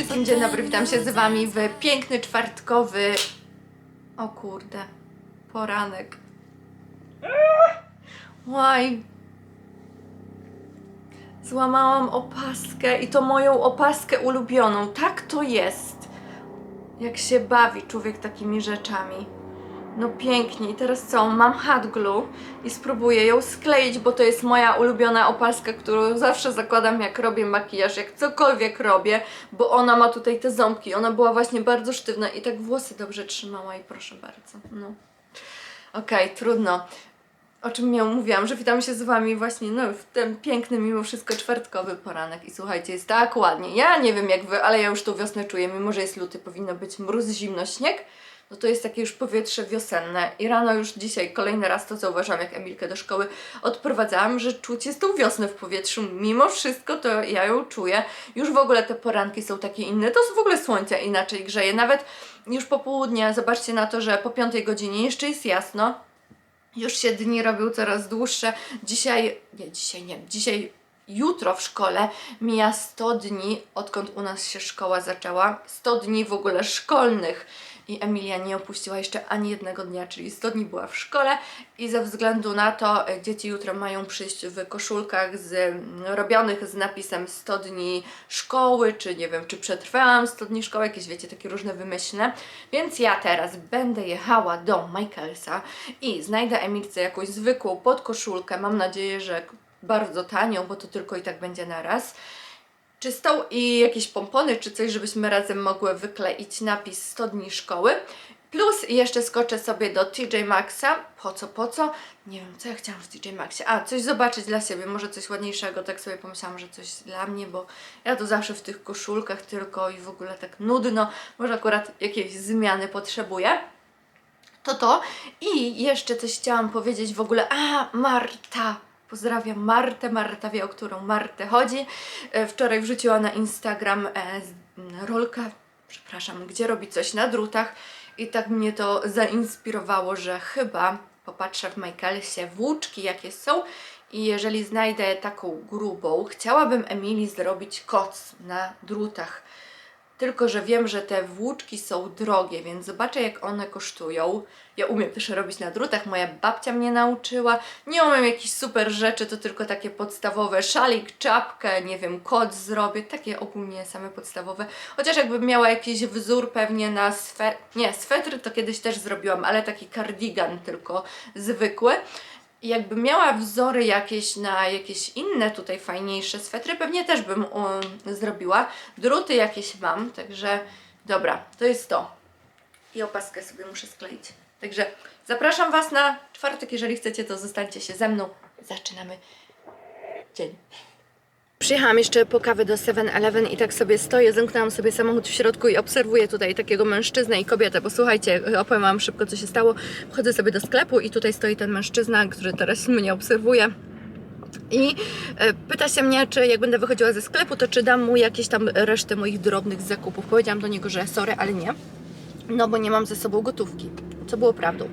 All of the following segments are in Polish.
wszystkim, dzień dobry, witam się z wami w piękny czwartkowy... O kurde, poranek. Łaj. Złamałam opaskę i to moją opaskę ulubioną. Tak to jest. Jak się bawi człowiek takimi rzeczami. No pięknie. I teraz co? Mam hot glue i spróbuję ją skleić, bo to jest moja ulubiona opaska, którą zawsze zakładam jak robię makijaż, jak cokolwiek robię, bo ona ma tutaj te ząbki. Ona była właśnie bardzo sztywna i tak włosy dobrze trzymała i proszę bardzo. No. Okej, trudno. O czym ja mówiłam, że witam się z Wami właśnie no, w ten piękny, mimo wszystko czwartkowy poranek. I słuchajcie, jest tak ładnie. Ja nie wiem jak Wy, ale ja już tą wiosnę czuję. Mimo, że jest luty, powinno być mróz, zimno, śnieg. No to jest takie już powietrze wiosenne. I rano już dzisiaj kolejny raz to zauważyłam, jak Emilkę do szkoły odprowadzałam, że czuć jest tą wiosnę w powietrzu. Mimo wszystko to ja ją czuję. Już w ogóle te poranki są takie inne. To w ogóle słońce inaczej grzeje. Nawet już po południe, zobaczcie na to, że po piątej godzinie jeszcze jest jasno. Już się dni robią coraz dłuższe. Dzisiaj, nie, dzisiaj nie, dzisiaj, jutro w szkole mija 100 dni, odkąd u nas się szkoła zaczęła. 100 dni w ogóle szkolnych. I Emilia nie opuściła jeszcze ani jednego dnia, czyli 100 dni była w szkole i ze względu na to e, dzieci jutro mają przyjść w koszulkach z, robionych z napisem 100 dni szkoły, czy nie wiem, czy przetrwałam 100 dni szkoły, jakieś wiecie, takie różne wymyślne. Więc ja teraz będę jechała do Michaelsa i znajdę Emilce jakąś zwykłą podkoszulkę, mam nadzieję, że bardzo tanią, bo to tylko i tak będzie na raz czystą i jakieś pompony czy coś, żebyśmy razem mogły wykleić napis 100 dni szkoły. Plus jeszcze skoczę sobie do TJ Maxa. Po co, po co? Nie wiem, co ja chciałam w TJ Maxie. A, coś zobaczyć dla siebie, może coś ładniejszego. Tak sobie pomyślałam, że coś dla mnie, bo ja to zawsze w tych koszulkach tylko i w ogóle tak nudno. Może akurat jakiejś zmiany potrzebuję. To to. I jeszcze coś chciałam powiedzieć w ogóle. A, Marta! Pozdrawiam Martę. Marta wie, o którą Martę chodzi. E, Wczoraj wrzuciła na Instagram e, rolkę, przepraszam, gdzie robi coś na drutach i tak mnie to zainspirowało, że chyba popatrzę w Michaelsie włóczki jakie są i jeżeli znajdę taką grubą, chciałabym Emilii zrobić koc na drutach. Tylko, że wiem, że te włóczki są drogie, więc zobaczę jak one kosztują. Ja umiem też robić na drutach, moja babcia mnie nauczyła. Nie umiem jakichś super rzeczy, to tylko takie podstawowe. Szalik, czapkę, nie wiem, kot zrobię. Takie ogólnie same podstawowe. Chociaż jakbym miała jakiś wzór pewnie na swetr... Nie, swetry to kiedyś też zrobiłam, ale taki kardigan tylko zwykły. I jakbym miała wzory jakieś na jakieś inne tutaj fajniejsze swetry, pewnie też bym um, zrobiła. Druty jakieś mam, także dobra, to jest to. I opaskę sobie muszę skleić. Także zapraszam Was na czwartek, jeżeli chcecie, to zostańcie się ze mną. Zaczynamy dzień. Przyjechałam jeszcze po kawę do 7-Eleven i tak sobie stoję, zamknęłam sobie samochód w środku i obserwuję tutaj takiego mężczyznę i kobietę, bo słuchajcie, opowiem Wam szybko co się stało. Wchodzę sobie do sklepu i tutaj stoi ten mężczyzna, który teraz mnie obserwuje. I e, pyta się mnie, czy jak będę wychodziła ze sklepu, to czy dam mu jakieś tam resztę moich drobnych zakupów. Powiedziałam do niego, że sorry, ale nie. No bo nie mam ze sobą gotówki. Co było prawdą.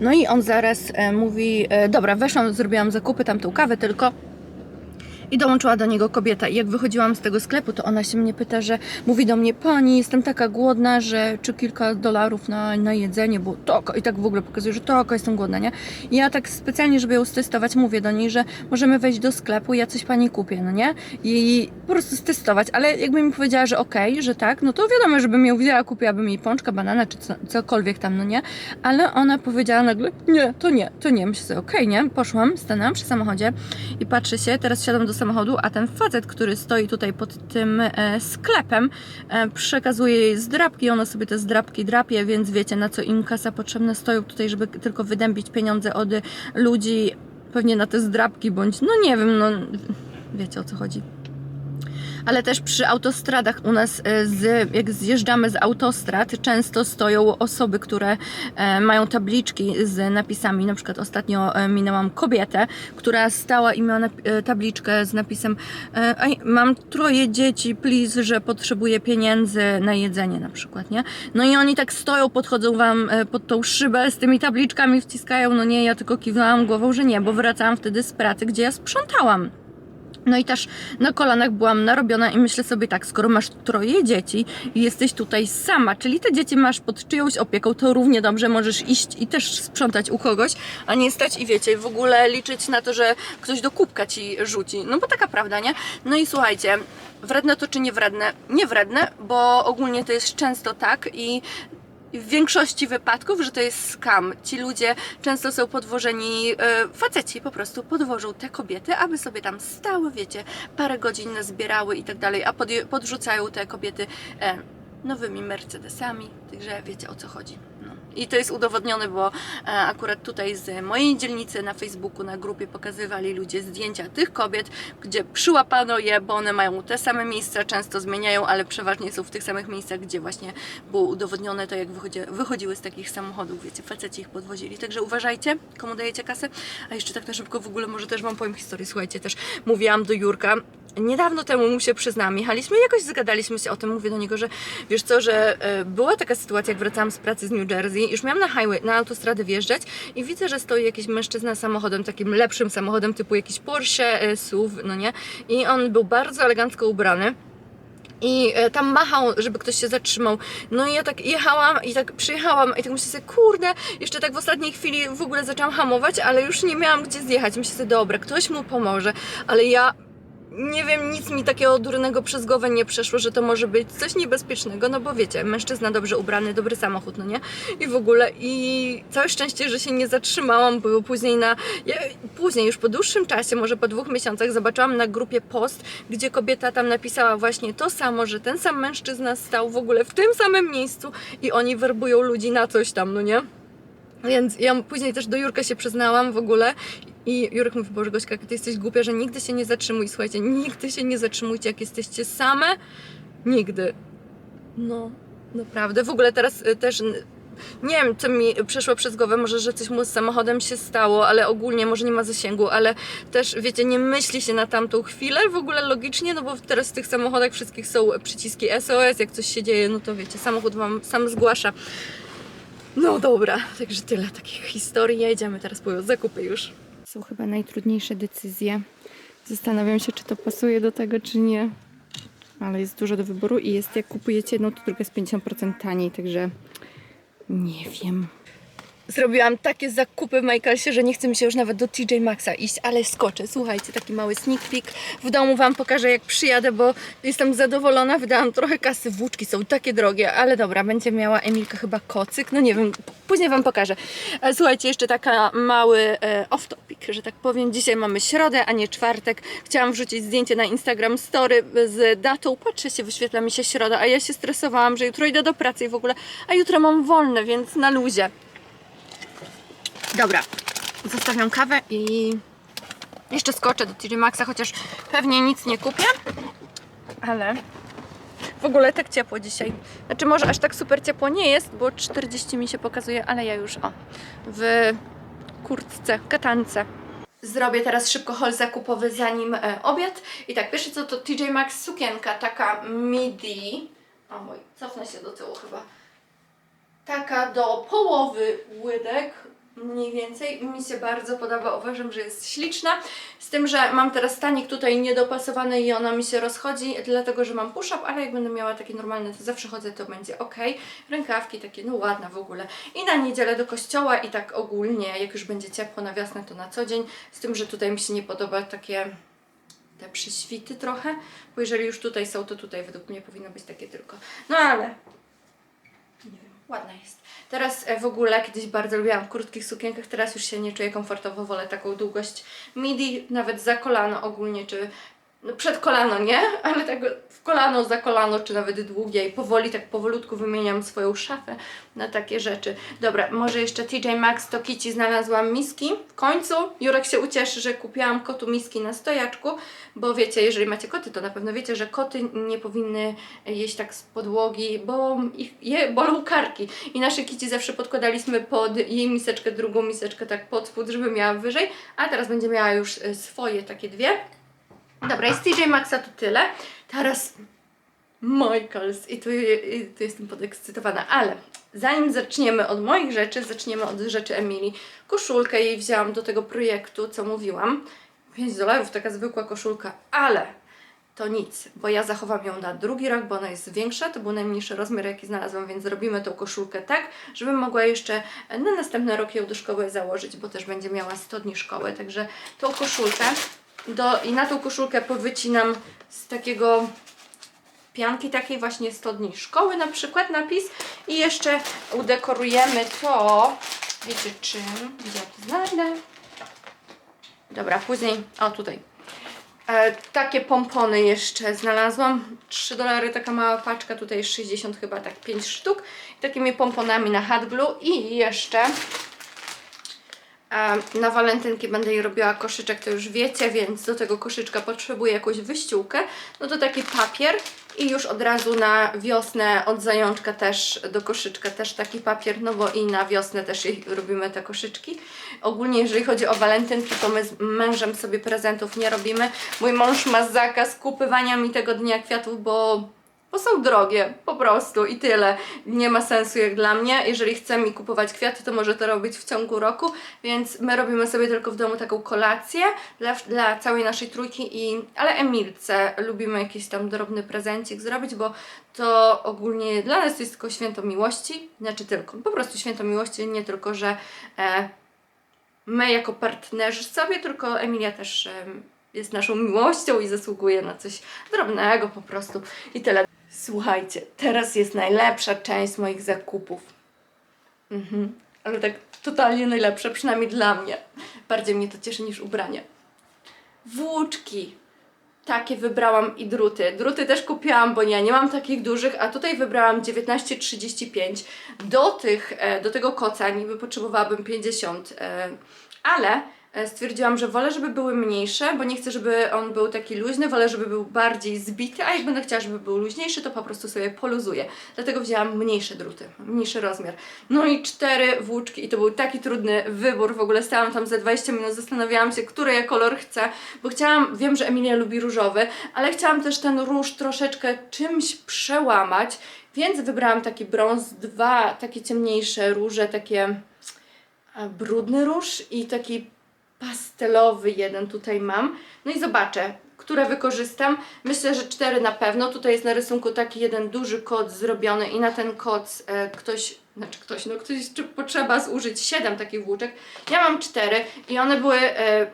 No i on zaraz e, mówi, dobra, weszłam, zrobiłam zakupy, tamtą kawę tylko. I dołączyła do niego kobieta. I jak wychodziłam z tego sklepu, to ona się mnie pyta, że mówi do mnie, pani, jestem taka głodna, że czy kilka dolarów na, na jedzenie, bo toko. I tak w ogóle pokazuje, że toko, jestem głodna, nie? I ja tak specjalnie, żeby ją stestować, mówię do niej, że możemy wejść do sklepu, ja coś pani kupię, no nie? I po prostu stestować. Ale jakby mi powiedziała, że okej, że tak, no to wiadomo, żebym ją wzięła, kupiłabym jej pączka, banana, czy co, cokolwiek tam, no nie? Ale ona powiedziała nagle, nie, to nie, to nie. Myślę sobie, okej, nie? Poszłam, stanęłam przy samochodzie i patrzę się, teraz siadam do samochodu, a ten facet, który stoi tutaj pod tym e, sklepem, e, przekazuje jej zdrabki, ona sobie te zdrabki drapie, więc wiecie na co im kasa potrzebna, stoją tutaj, żeby tylko wydębić pieniądze od ludzi, pewnie na te zdrabki, bądź, no nie wiem, no wiecie o co chodzi ale też przy autostradach u nas, e, z, jak zjeżdżamy z autostrad, często stoją osoby, które e, mają tabliczki z napisami. Na przykład ostatnio e, minęłam kobietę, która stała i miała tabliczkę z napisem mam troje dzieci, please, że potrzebuję pieniędzy na jedzenie na przykład, nie? No i oni tak stoją, podchodzą wam pod tą szybę z tymi tabliczkami, wciskają, no nie, ja tylko kiwnęłam głową, że nie, bo wracałam wtedy z pracy, gdzie ja sprzątałam. No i też na kolanach byłam narobiona i myślę sobie tak, skoro masz troje dzieci i jesteś tutaj sama, czyli te dzieci masz pod czyjąś opieką, to równie dobrze możesz iść i też sprzątać u kogoś, a nie stać i wiecie, w ogóle liczyć na to, że ktoś do kubka ci rzuci. No bo taka prawda, nie? No i słuchajcie, wredne to czy nie wredne? Nie wredne, bo ogólnie to jest często tak i w większości wypadków, że to jest skam. Ci ludzie często są podwożeni, e, faceci po prostu podwożą te kobiety, aby sobie tam stały, wiecie, parę godzin zbierały i tak dalej, a podje- podrzucają te kobiety e, nowymi Mercedesami, także wiecie o co chodzi. I to jest udowodnione, bo e, akurat tutaj z mojej dzielnicy na Facebooku, na grupie pokazywali ludzie zdjęcia tych kobiet, gdzie przyłapano je, bo one mają te same miejsca, często zmieniają, ale przeważnie są w tych samych miejscach, gdzie właśnie było udowodnione to, jak wychodzi, wychodziły z takich samochodów, wiecie, faceci ich podwozili. Także uważajcie, komu dajecie kasę. A jeszcze tak na szybko w ogóle może też Wam powiem historię. Słuchajcie, też mówiłam do Jurka, niedawno temu mu się przyznałam, jechaliśmy, jakoś zgadaliśmy się o tym, mówię do niego, że wiesz co, że e, była taka sytuacja, jak wracałam z pracy z New Jersey, już miałam na highway, na autostradę wjeżdżać i widzę, że stoi jakiś mężczyzna samochodem, takim lepszym samochodem, typu jakiś Porsche, e, SUV, no nie? I on był bardzo elegancko ubrany. I e, tam machał, żeby ktoś się zatrzymał. No i ja tak jechałam i tak przyjechałam i tak myślę sobie, kurde, jeszcze tak w ostatniej chwili w ogóle zaczęłam hamować, ale już nie miałam gdzie zjechać. Myślę sobie, dobra, ktoś mu pomoże, ale ja nie wiem, nic mi takiego durnego przez głowę nie przeszło, że to może być coś niebezpiecznego, no bo wiecie, mężczyzna dobrze ubrany, dobry samochód, no nie? I w ogóle, i całe szczęście, że się nie zatrzymałam, bo później na, ja, później już po dłuższym czasie, może po dwóch miesiącach, zobaczyłam na grupie post, gdzie kobieta tam napisała właśnie to samo, że ten sam mężczyzna stał w ogóle w tym samym miejscu i oni werbują ludzi na coś tam, no nie? Więc ja później też do Jurka się przyznałam w ogóle i Jurek mówi, Boże Gośka, ty jesteś głupia, że nigdy się nie zatrzymuj. Słuchajcie, nigdy się nie zatrzymujcie, jak jesteście same. Nigdy. No, naprawdę. W ogóle teraz y, też nie wiem, co mi przeszło przez głowę, może, że coś mu z samochodem się stało, ale ogólnie może nie ma zasięgu, ale też, wiecie, nie myśli się na tamtą chwilę w ogóle logicznie, no bo teraz w tych samochodach wszystkich są przyciski SOS, jak coś się dzieje, no to wiecie, samochód wam sam zgłasza. No dobra, także tyle takich historii. Jedziemy teraz po zakupy już. Są chyba najtrudniejsze decyzje. Zastanawiam się, czy to pasuje do tego, czy nie. Ale jest dużo do wyboru i jest, jak kupujecie jedną, to druga jest 50% taniej, także nie wiem. Zrobiłam takie zakupy w Michaelsie, że nie chce mi się już nawet do TJ Maxa iść, ale skoczę. Słuchajcie, taki mały sneak peek. W domu Wam pokażę, jak przyjadę, bo jestem zadowolona. Wydałam trochę kasy, włóczki są takie drogie, ale dobra, będzie miała Emilka chyba kocyk. No nie wiem, później Wam pokażę. E, Słuchajcie, jeszcze taka mały e, off-topic, że tak powiem. Dzisiaj mamy środę, a nie czwartek. Chciałam wrzucić zdjęcie na Instagram Story z datą. Patrzę się, wyświetla mi się środa, a ja się stresowałam, że jutro idę do pracy i w ogóle, a jutro mam wolne, więc na luzie. Dobra, zostawiam kawę i jeszcze skoczę do TJ Maxa, chociaż pewnie nic nie kupię, ale w ogóle tak ciepło dzisiaj. Znaczy może aż tak super ciepło nie jest, bo 40 mi się pokazuje, ale ja już o, w kurtce, katance. Zrobię teraz szybko haul zakupowy zanim e, obiad. I tak, pierwsze co to TJ Maxx sukienka, taka midi. O mój, cofnę się do tyłu chyba taka do połowy łydek, mniej więcej. Mi się bardzo podoba, uważam, że jest śliczna. Z tym, że mam teraz stanik tutaj niedopasowany i ona mi się rozchodzi, dlatego że mam push-up, ale jak będę miała takie normalne, to zawsze chodzę, to będzie ok. Rękawki takie, no ładna w ogóle. I na niedzielę do kościoła i tak ogólnie, jak już będzie ciepło na wiosnę, to na co dzień. Z tym, że tutaj mi się nie podoba takie te przyświty trochę, bo jeżeli już tutaj są, to tutaj według mnie powinno być takie tylko. No ale nie wiem, ładna jest. Teraz e, w ogóle kiedyś bardzo lubiłam w krótkich sukienkach, teraz już się nie czuję komfortowo, wolę taką długość midi, nawet za kolano ogólnie, czy no przed kolano nie, ale tak w kolano, za kolano, czy nawet długie i powoli, tak powolutku wymieniam swoją szafę na takie rzeczy. Dobra, może jeszcze TJ Maxx to Kici znalazłam miski. W końcu Jurek się ucieszy, że kupiłam kotu miski na stojaczku, bo wiecie, jeżeli macie koty, to na pewno wiecie, że koty nie powinny jeść tak z podłogi, bo ich je bolą karki. I nasze kici zawsze podkładaliśmy pod jej miseczkę, drugą miseczkę tak pod spód, żeby miała wyżej, a teraz będzie miała już e, swoje takie dwie. Dobra, i z TJ Maxa to tyle. Teraz Michaels i tu, i tu jestem podekscytowana, ale zanim zaczniemy od moich rzeczy, zaczniemy od rzeczy Emilii. Koszulkę jej wzięłam do tego projektu, co mówiłam. 5 dolarów, taka zwykła koszulka, ale to nic, bo ja zachowam ją na drugi rok, bo ona jest większa, to był najmniejszy rozmiar, jaki znalazłam, więc zrobimy tą koszulkę tak, żebym mogła jeszcze na następny rok ją do szkoły założyć, bo też będzie miała 100 dni szkoły, także tą koszulkę do, i na tą koszulkę powycinam z takiego pianki takiej właśnie 100 dni szkoły na przykład napis. I jeszcze udekorujemy to, wiecie czym, gdzie ja to znajdę, dobra, później, o tutaj, e, takie pompony jeszcze znalazłam, 3 dolary taka mała paczka, tutaj jest 60 chyba, tak 5 sztuk, takimi pomponami na hot glue. I jeszcze Na walentynki będę jej robiła koszyczek, to już wiecie, więc do tego koszyczka potrzebuję jakąś wyściółkę. No to taki papier i już od razu na wiosnę od zajączka też do koszyczka też taki papier, no bo i na wiosnę też robimy te koszyczki. Ogólnie jeżeli chodzi o walentynki, to my z mężem sobie prezentów nie robimy. Mój mąż ma zakaz kupywania mi tego dnia kwiatów, bo bo są drogie, po prostu i tyle. Nie ma sensu jak dla mnie. Jeżeli chce mi kupować kwiaty, to może to robić w ciągu roku, więc my robimy sobie tylko w domu taką kolację dla, dla całej naszej trójki, i, ale Emilce lubimy jakiś tam drobny prezencik zrobić, bo to ogólnie dla nas jest tylko święto miłości, znaczy tylko, po prostu święto miłości, nie tylko, że e, my jako partnerzy sobie, tylko Emilia też em, jest naszą miłością i zasługuje na coś drobnego po prostu i tyle. Słuchajcie, teraz jest najlepsza część moich zakupów. Mhm. Ale tak totalnie najlepsza, przynajmniej dla mnie. Bardziej mnie to cieszy niż ubranie. Włóczki. Takie wybrałam i druty. Druty też kupiłam, bo ja nie mam takich dużych, a tutaj wybrałam 19,35. Do tych, e, do tego koca niby potrzebowałabym 50, e, ale e, stwierdziłam, że wolę, żeby były mniejsze, bo nie chcę, żeby on był taki luźny, wolę, żeby był bardziej zbity, a jak będę chciała, żeby był luźniejszy, to po prostu sobie poluzuję. Dlatego wzięłam mniejsze druty, mniejszy rozmiar. No i cztery włóczki i to był taki trudny wybór, w ogóle stałam tam za 20 minut, zastanawiałam się, który ja kolor chcę, bo chciałam, wiem, że Emilia lubi różowy, ale chciałam też ten róż troszeczkę czymś przełamać, więc wybrałam taki brąz, dwa takie ciemniejsze róże, takie brudny róż i taki pastelowy jeden tutaj mam. No i zobaczę, które wykorzystam. Myślę, że cztery na pewno. Tutaj jest na rysunku taki jeden duży koc zrobiony i na ten koc e, ktoś, znaczy ktoś, no ktoś potrzeba zużyć siedem takich włóczek. Ja mam cztery i one były e,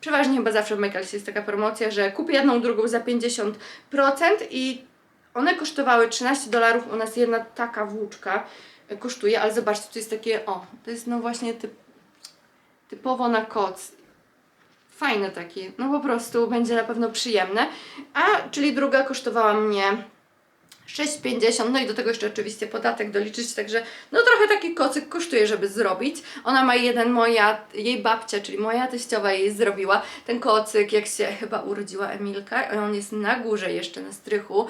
przeważnie chyba zawsze w Michaelsie jest taka promocja, że kupię jedną, drugą za 50% i one kosztowały 13 dolarów. U nas jedna taka włóczka kosztuje, ale zobaczcie, tu jest takie, o, to jest no właśnie typ, typowo na koc. Fajne takie, no po prostu będzie na pewno przyjemne. A, czyli druga kosztowała mnie 6,50, no i do tego jeszcze oczywiście podatek doliczyć, także no trochę taki kocyk kosztuje, żeby zrobić. Ona ma jeden, moja, jej babcia, czyli moja teściowa jej zrobiła ten kocyk, jak się chyba urodziła Emilka, on jest na górze jeszcze, na strychu,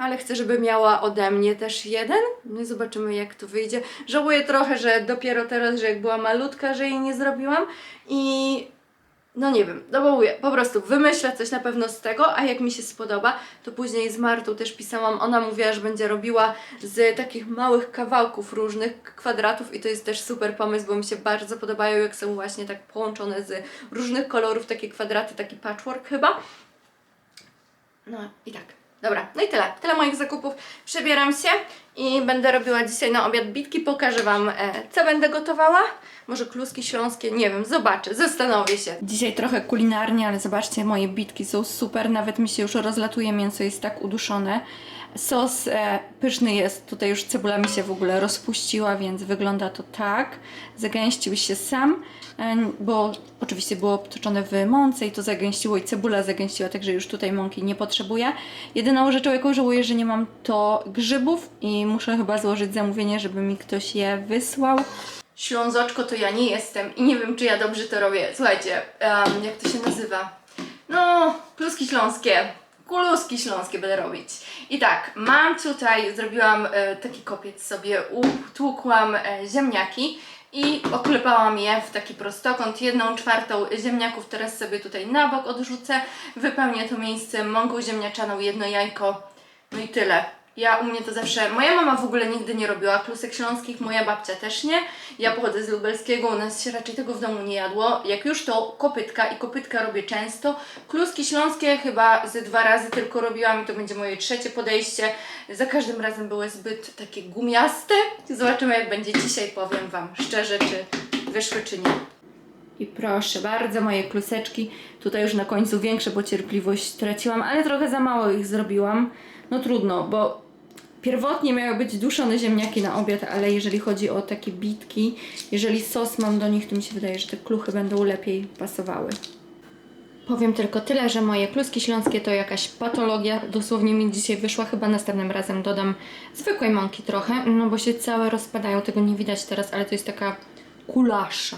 ale chcę, żeby miała ode mnie też jeden. No zobaczymy, jak to wyjdzie. Żałuję trochę, że dopiero teraz, że jak była malutka, że jej nie zrobiłam i no nie wiem, mówię, po prostu wymyślę coś na pewno z tego, a jak mi się spodoba, to później z Martą też pisałam, ona mówiła, że będzie robiła z takich małych kawałków różnych kwadratów i to jest też super pomysł, bo mi się bardzo podobają, jak są właśnie tak połączone z różnych kolorów, takie kwadraty, taki patchwork chyba. No i tak. Dobra, no i tyle. Tyle moich zakupów. Przebieram się i będę robiła dzisiaj na obiad bitki. Pokażę Wam, e, co będę gotowała. Może kluski śląskie, nie wiem, zobaczę, zastanowię się. Dzisiaj trochę kulinarnie, ale zobaczcie, moje bitki są super. Nawet mi się już rozlatuje, mięso jest tak uduszone. Sos e, pyszny jest, tutaj już cebula mi się w ogóle rozpuściła, więc wygląda to tak. Zagęścił się sam, e, bo oczywiście było obtoczone w mące i to zagęściło i cebula zagęściła, także już tutaj mąki nie potrzebuję. Jedyną rzeczą, jaką żałuję, że nie mam to grzybów i muszę chyba złożyć zamówienie, żeby mi ktoś je wysłał. Ślązoczko to ja nie jestem i nie wiem, czy ja dobrze to robię. Słuchajcie, em, jak to się nazywa? No, kluski śląskie. Kuluski śląskie będę robić. I tak, mam tutaj, zrobiłam e, taki kopiec sobie, utłukłam e, ziemniaki i oklepałam je w taki prostokąt. Jedną czwartą ziemniaków teraz sobie tutaj na bok odrzucę. Wypełnię to miejsce mąką ziemniaczaną, jedno jajko, no i tyle. Ja u mnie to zawsze, moja mama w ogóle nigdy nie robiła klusek śląskich, moja babcia też nie. Ja pochodzę z lubelskiego, u nas się raczej tego w domu nie jadło. Jak już to kopytka i kopytka robię często. Kluski śląskie chyba ze dwa razy tylko robiłam i to będzie moje trzecie podejście. Za każdym razem były zbyt takie gumiaste. Zobaczymy jak będzie dzisiaj, powiem Wam szczerze, czy wyszły czy nie. I proszę bardzo, moje kluseczki. Tutaj już na końcu większe, bo cierpliwość straciłam, ale trochę za mało ich zrobiłam. No trudno, bo pierwotnie miały być duszone ziemniaki na obiad, ale jeżeli chodzi o takie bitki, jeżeli sos mam do nich, to mi się wydaje, że te kluchy będą lepiej pasowały. Powiem tylko tyle, że moje kluski śląskie to jakaś patologia. Dosłownie mi dzisiaj wyszła, chyba następnym razem dodam zwykłej mąki trochę, no bo się całe rozpadają, tego nie widać teraz, ale to jest taka kulasza,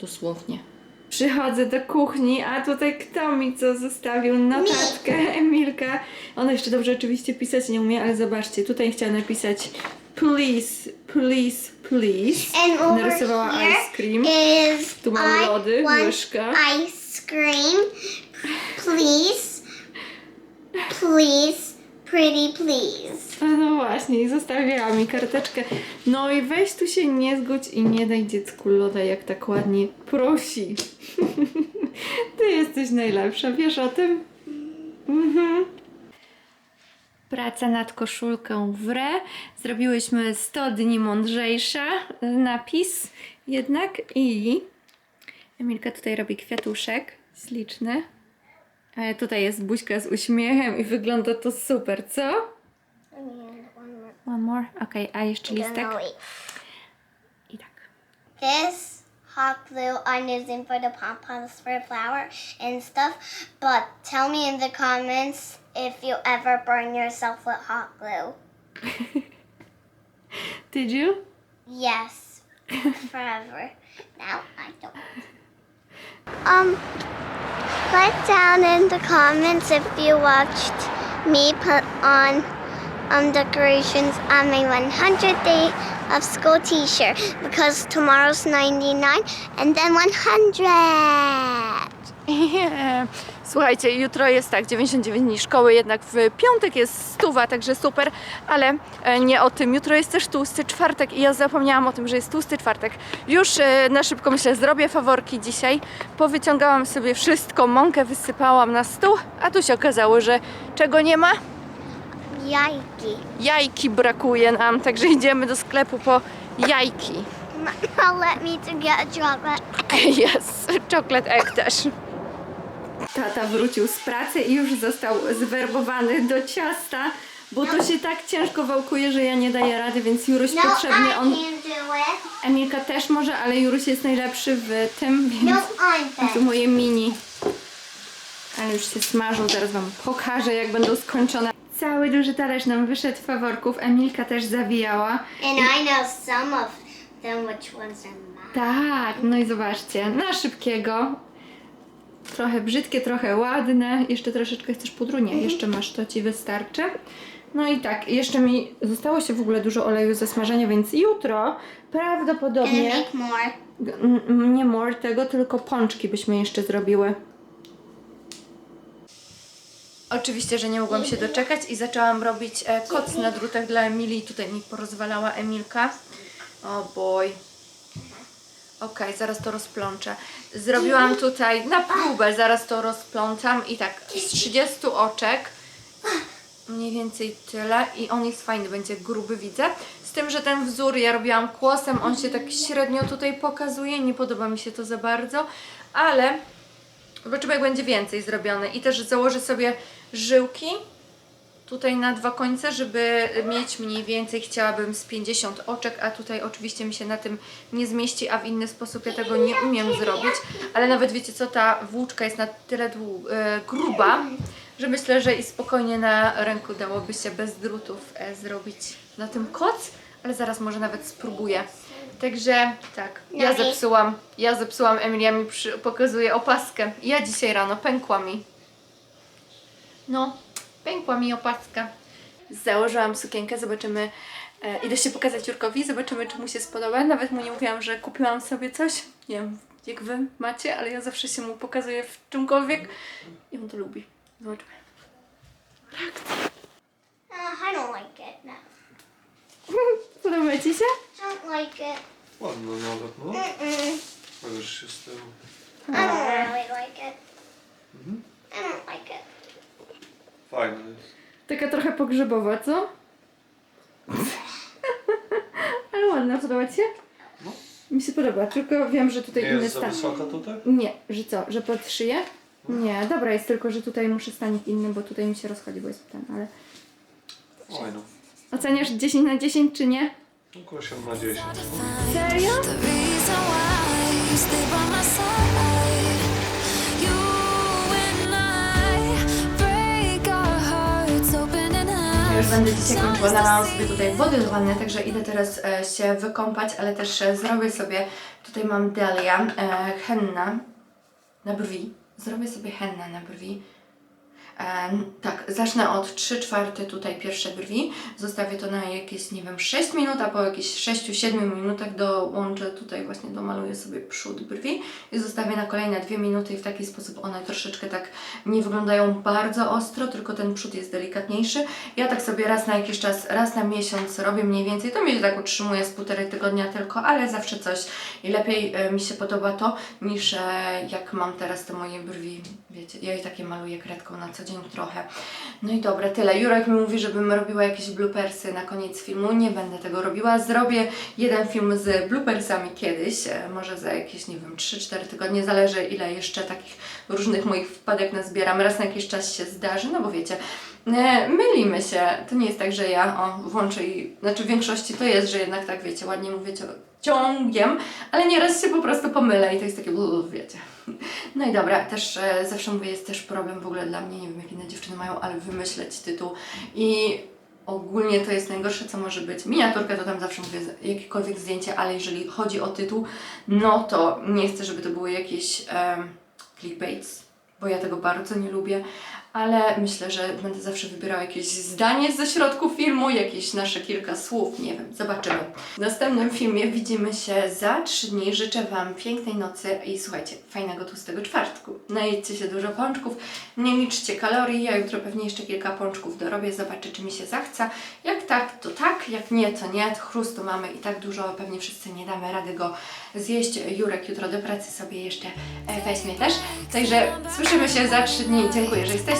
dosłownie. Przychodzę do kuchni, a tutaj kto mi co zostawił? Notatkę, Emilka. Ona jeszcze dobrze oczywiście pisać nie umie, ale zobaczcie, tutaj chciała napisać please, please, please. And over Narysowała here ice cream. is Tu mam I lody, want łyżka. ice cream. Please. Please. Pretty please. No właśnie, i zostawiała mi karteczkę. No i weź tu się nie zgódź i nie daj dziecku loda, jak tak ładnie prosi. Ty jesteś najlepsza, wiesz o tym? Mhm. Praca nad koszulką w re. Zrobiłyśmy 100 dni mądrzejsza. Napis jednak i Emilka tutaj robi kwiatuszek śliczny. A tutaj jest buźka z uśmiechem i wygląda to super, co? One more. Okej, a jeszcze listek? I tak. This hot glue I'm using for the pom-poms for flower and stuff. But tell me in the comments if you ever burn yourself with hot glue. Did you? Yes, forever. Now I don't. Um, put down in the comments if you watched me put on um decorations on my 100 day of school T-shirt because tomorrow's 99 and then 100. Słuchajcie, jutro jest tak, 99 dni szkoły, jednak w piątek jest stuwa, także super, ale e, nie o tym. Jutro jest też tłusty czwartek i ja zapomniałam o tym, że jest tłusty czwartek. Już e, na szybko myślę, zrobię faworki dzisiaj. Powyciągałam sobie wszystko, mąkę wysypałam na stół, a tu się okazało, że czego nie ma? Yikey. Jajki brakuje nam, także idziemy do sklepu po jajki. Now let me to get a chocolate. Jest, chocolate egg też. Tata wrócił z pracy i już został zwerbowany do ciasta, bo to się tak ciężko wałkuje, że ja nie daję rady, więc Juruś No, potrzebnie I on... can do it. Emilka też może, ale Juruś jest najlepszy w tym, No, więc I'm tu bad. moje mini. Ale już się smażą, zaraz wam pokażę jak będą skończone. Cały duży talerz nam wyszedł faworków, Emilka też zawijała. And I know some of them, which ones are mine. Tak, no i zobaczcie, na szybkiego. Trochę brzydkie, trochę ładne. Jeszcze troszeczkę chcesz pudru? Nie, jeszcze masz, to ci wystarczy. No i tak, jeszcze mi zostało się w ogóle dużo oleju ze smażenia, więc jutro prawdopodobnie make more. n- nie more tego, tylko pączki byśmy jeszcze zrobiły. Oczywiście, że nie mogłam się doczekać i zaczęłam robić e, koc na drutach dla Emilii. Tutaj mi porozwalała Emilka. O boj. Okej, zaraz to rozplączę. Zrobiłam tutaj na próbę, zaraz to rozplątam i tak z 30 oczek mniej więcej tyle i on jest fajny, będzie gruby widzę. Z tym, że ten wzór ja robiłam kłosem, on się tak średnio tutaj pokazuje, nie podoba mi się to za bardzo, ale zobaczymy jak będzie więcej zrobione i też założę sobie żyłki tutaj na dwa końce, żeby mieć mniej więcej, chciałabym z 50 oczek, a tutaj oczywiście mi się na tym nie zmieści, a w inny sposób ja tego nie umiem zrobić, ale nawet wiecie co, ta włóczka jest na tyle e, gruba, że myślę, że i spokojnie na ręku dałoby się bez drutów e, zrobić na tym koc, ale zaraz może nawet spróbuję. Także tak, ja zepsułam, ja zepsułam, Emilia mi przy, pokazuje opaskę. Ja dzisiaj rano pękła mi. No, pękła mi opaska. Założyłam sukienkę, zobaczymy. E, idę się pokazać Jurkowi, zobaczymy, czy mu się spodoba. Nawet mu nie mówiłam, że kupiłam sobie coś. Nie wiem, jak wy macie, ale ja zawsze się mu pokazuję w czymkolwiek i on to lubi. Zobaczmy. Uh, I don't like it. No. Podoba Ci się? Don't like it. Ładno nawet, no. Mm-mm. Możesz się z tym... I don't really like it. Mhm. I don't like it. Fajne jest. Taka trochę pogrzebowa, co? Ale ładna, podoba Ci się? No. Mi się podoba, tylko wiem, że tutaj Nie inny jest za stan. wysoka tutaj? Nie, że co, że pod szyję? Nie, dobra jest tylko, że tutaj muszę stanik inny, bo tutaj mi się rozchodzi, bo jest ten, ale... Fajno. Oceniasz 10 na 10 czy nie? Około 7 na 10. Serio? The reason why you stay by my side, już będę dzisiaj kończyła, nalałam sobie tutaj wody do wanny, także idę teraz e, się wykąpać, ale też e, zrobię sobie, tutaj mam Delia, e, henna na brwi, zrobię sobie henna na brwi. Tak, zacznę od 3 czwarte tutaj pierwsze brwi, zostawię to na jakieś, nie wiem, 6 minut, a po jakichś 6-7 minutach dołączę tutaj właśnie, domaluję sobie przód brwi i zostawię na kolejne 2 minuty i w taki sposób one troszeczkę tak nie wyglądają bardzo ostro, tylko ten przód jest delikatniejszy. Ja tak sobie raz na jakiś czas, raz na miesiąc robię mniej więcej, to mnie się tak utrzymuje z półtorej tygodnia tylko, ale zawsze coś. I lepiej mi się podoba to, niż e, jak mam teraz te moje brwi, wiecie, ja je takie maluję kredką na co dzień trochę. No i dobra, tyle. Jurek mi mówi, żebym robiła jakieś bloopersy na koniec filmu, nie będę tego robiła, zrobię jeden film z bloopersami kiedyś, e, może za jakieś, nie wiem, 3-4 tygodnie, zależy ile jeszcze takich różnych moich wpadek nazbieram, raz na jakiś czas się zdarzy, no bo wiecie, e, mylimy się, to nie jest tak, że ja o, włączę i, znaczy w większości to jest, że jednak tak wiecie, ładnie mówię ciągiem, ale nieraz się po prostu pomylę i to jest takie, wiecie. No i dobra, też e, zawsze mówię, jest też problem w ogóle dla mnie, nie wiem jak inne dziewczyny mają, ale wymyśleć tytuł i ogólnie to jest najgorsze, co może być. Miniaturkę to tam zawsze mówię, jakiekolwiek zdjęcie, ale jeżeli chodzi o tytuł, no to nie chcę, żeby to były jakieś em, clickbaits, bo ja tego bardzo nie lubię, ale myślę, że będę zawsze wybierała jakieś zdanie ze środku filmu, jakieś nasze kilka słów, nie wiem, zobaczymy. W następnym filmie widzimy się za trzy dni. Życzę Wam pięknej nocy i słuchajcie, fajnego tłustego czwartku. Najedźcie się dużo pączków, nie liczcie kalorii, ja jutro pewnie jeszcze kilka pączków dorobię, zobaczę czy mi się zachce. Jak tak, to tak, jak nie, to nie. Chrustu mamy i tak dużo, pewnie wszyscy nie damy rady go zjeść. Jurek jutro do pracy sobie jeszcze e, weźmie też. Także słyszymy się za trzy dni. Dziękuję, że jesteście.